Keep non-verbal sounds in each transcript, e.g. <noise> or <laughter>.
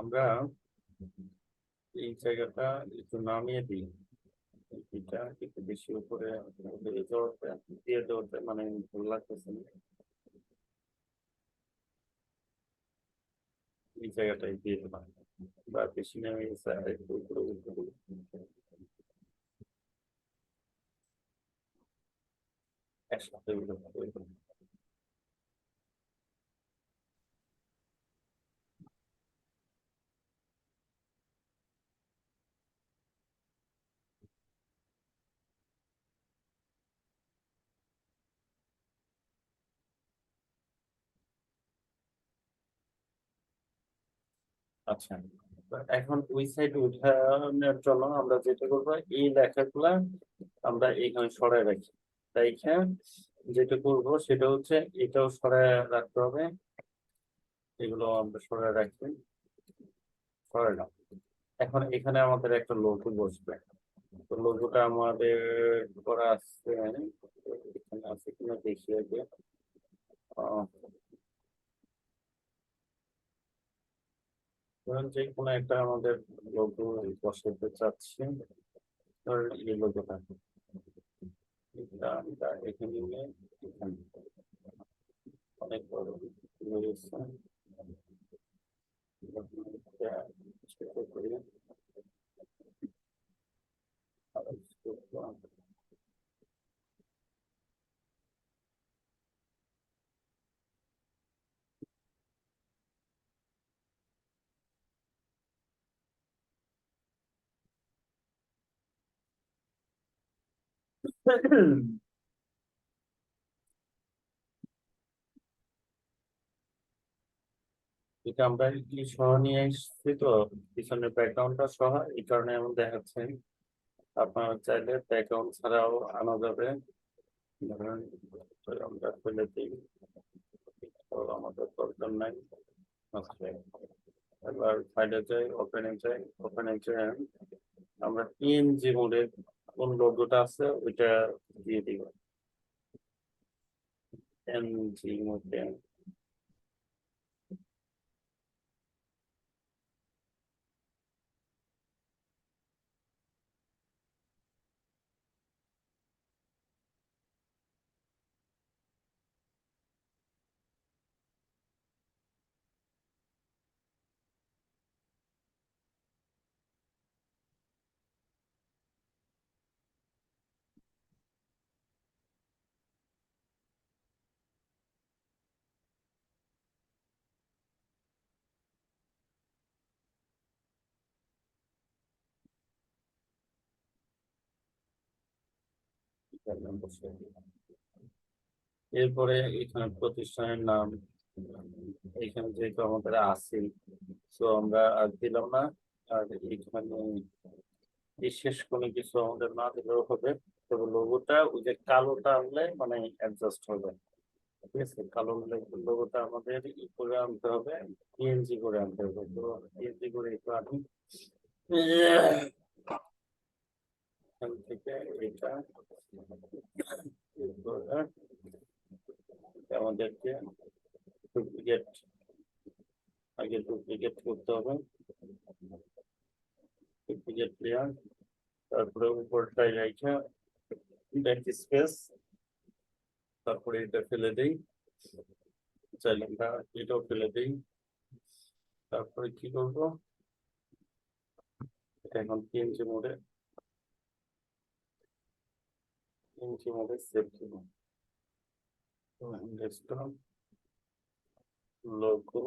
আমরা এই জায়গাটা একটু নামিয়ে দিই, এটা একটু বেশি উপরে দিয়ে দেওয়াতে মানে ভালো লাগতেছে না। এই জায়গাটাই দিয়ে দেবেন বা বেশি নেমে গেছে একটু উঠে দিই। একসাথে উঠে যাবে। আচ্ছা। এখন ওই সাইডে উঠানোর জন্য আমরা যেটা করব, এই লেখাগুলা আমরা এখানে সরাই রাখি। তাই এখানে যেটা করব সেটা হচ্ছে এটাও সরাই রাখতে হবে। এগুলো আমরা সরাই রাখি। সরাইলাম এখন এখানে আমাদের একটা লোগো বসবে। তো লোগোটা আমাদের করা আছে এখানে আছে কিনা দেখি আগে। ধরুন যে কোনো একটা আমাদের লোগো বসাতে চাচ্ছি। ধর এই লোগোটা এটা এটা এখানে নিয়ে এখানে অনেক বড় গেছে। এটা ছোট করে আবার ছোট করে। <clears throat> এটা আমরা কি সহ নিয়ে এসেছি তো, পিছনের ব্যাকগ্রাউন্ডটা সহ, এই কারণে এমন দেখাচ্ছে। আপনারা চাইলে ব্যাকগ্রাউন্ড ছাড়াও আনা যাবে। ধরেন আমরা ফেলে দিই। আমাদের দরকার নাই। আচ্ছা এবার ফাইলে যাই ওপেনে যাই। ওপেনে যাই, আমরা পিএনজি মোডে কোন লোগোটা আছে ওইটা দিয়ে দিব এনজি মোডে এরপরে এখানে প্রতিষ্ঠানের নাম, এখানে যেহেতু আমাদের আছে তো আমরা আর দিলাম না, আর এখানে বিশেষ কোনো কিছু আমাদের না দিলেও হবে, তবে লোগোটা ওই যে কালোটা আনলে মানে অ্যাডজাস্ট হবে, ঠিক আছে? কালো লোগোটা আমাদের ই করে আনতে হবে পিএনজি করে আনতে হবে, তো পিএনজি করে একটু আনি। এখান থেকে এটা আমাদেরকে ডুপ্লিকেট আগে ডুপ্লিকেট করতে হবে। ডুপ্লিকেট লেয়ার তারপরে উপরটাই রেখে ব্যাক স্পেস তারপরে এটা ফেলে দেই। চাইলে আমরা এটাও ফেলে দেই। তারপরে কি করব? এখন পিএনজি মোডে পিএনজি মোডে সেভ দিব ডেস্কটপ লোগো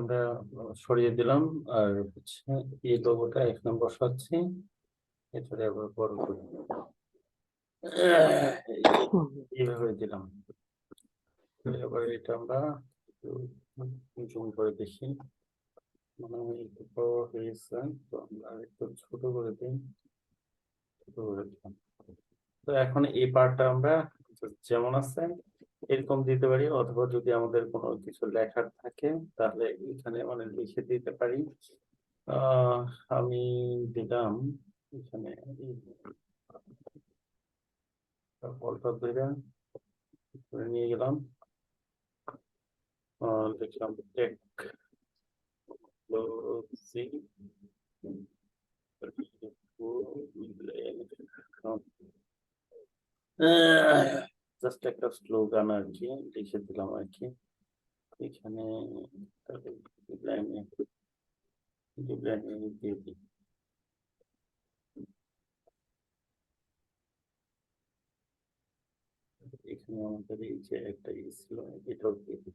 আমরা সরিয়ে দিলাম। আর হচ্ছে এই লোগোটা এখানে বসাচ্ছি। এটারে আবার বড় করে এইভাবে দিলাম। এবার এটা আমরা জুম করে দেখি। মনে হয় একটু বড় হয়েছে, তো আমরা একটু ছোট করে দিই। ছোট করে দিলাম। তো এখন এই পার্টটা আমরা যেমন আছে এরকম দিতে পারি অথবা যদি আমাদের কোনো কিছু লেখার থাকে তাহলে এখানে মানে লিখে দিতে পারি আমি দিলাম এখানে নিয়ে গেলাম লিখলাম টেক জাস্ট একটা স্লোগান আর কি লিখে দিলাম আর কি এখানে লাইনে লাইনে দিয়ে দিই এখানে আমাদের এই যে একটা ই ছিল এটাও দিয়ে দিই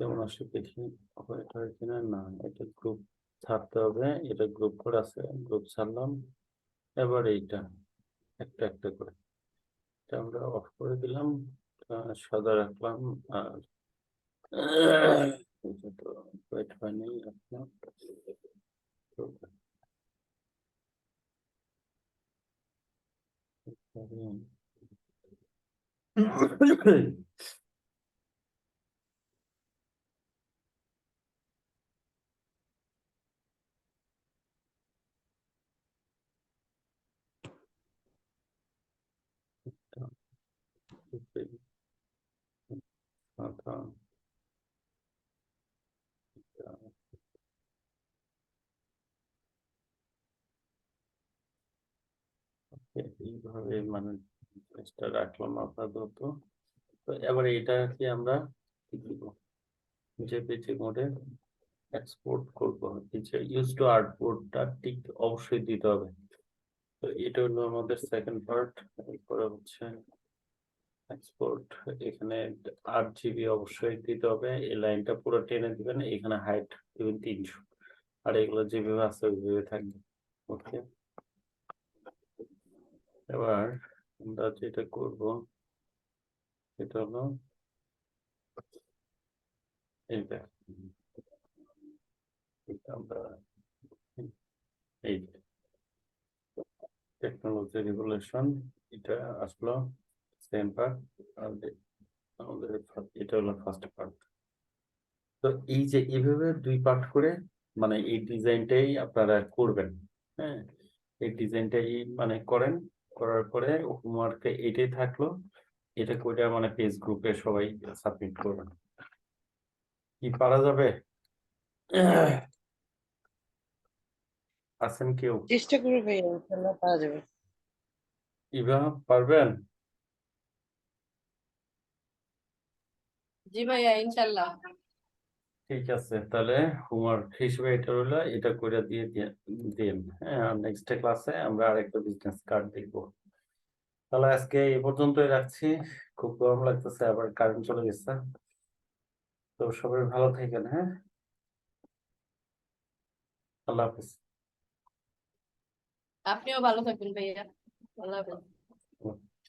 কেমন আসে দেখি হয় কিনা না এটা গ্রুপ ছাড়তে হবে এটা গ্রুপ করে আছে গ্রুপ ছাড়লাম এবার এইটা একটা একটা করে। এটা আমরা অফ করে দিলাম সাদা রাখলাম আর তো হোয়াইট হয়নি তো <coughs> <coughs> এটা Okay, এইভাবে মানে জিনিসটা রাখলাম আপাতত। তো এবার আমরা কি দিব? জেপিজি মোডে এক্সপোর্ট করব। এই ইউজ টু আর্টবোর্ডটা ঠিক অবশ্যই দিতে হবে। তো এটা হলো আমাদের সেকেন্ড পার্ট এরপরে হচ্ছে এক্সপোর্ট এখানে আট জিবি অবশ্যই দিতে হবে। এই লাইনটা পুরো টেনে দিবেন, এখানে হাইট দিবেন তিনশো। আর এগুলো যেভাবে আছে ওইভাবে থাকবে ওকে এবার আমরা যেটা করব, সেটা হলো এইটা আমরা এই টেকনোলজি রেগুলেশন এটা আসলো। সেম পার্ট আমাদের এটা হলো ফার্স্ট পার্ট তো এই যে এইভাবে দুই পার্ট করে মানে এই ডিজাইনটাই আপনারা করবেন হ্যাঁ? এই ডিজাইনটাই মানে করেন করার পরে হোমওয়ার্কে এটাই থাকল এটা করে মানে পেজ গ্রুপে সবাই সাবমিট করবেন। কি পারা যাবে? আছেন কেউ? চেষ্টা করব ইনশাল্লাহ যাবে। ইভা পারবেন? জি ভাইয়া ইনশাল্লাহ। ঠিক আছে তাহলে হোমওয়ার্ক হিসেবে এটা হলো এটা করে দিয়ে দিন হ্যাঁ নেক্সট ক্লাসে আমরা আরেকটা বিজনেস কার্ড দেখব। তাহলে আজকে এই পর্যন্তই রাখছি খুব গরম লাগতেছে আবার কারেন্ট চলে গেছে। তো সবাই ভালো থাকেন হ্যাঁ? আল্লাহ হাফিজ। আপনিও ভালো থাকবেন ভাইয়া আল্লাহ হাফেজ।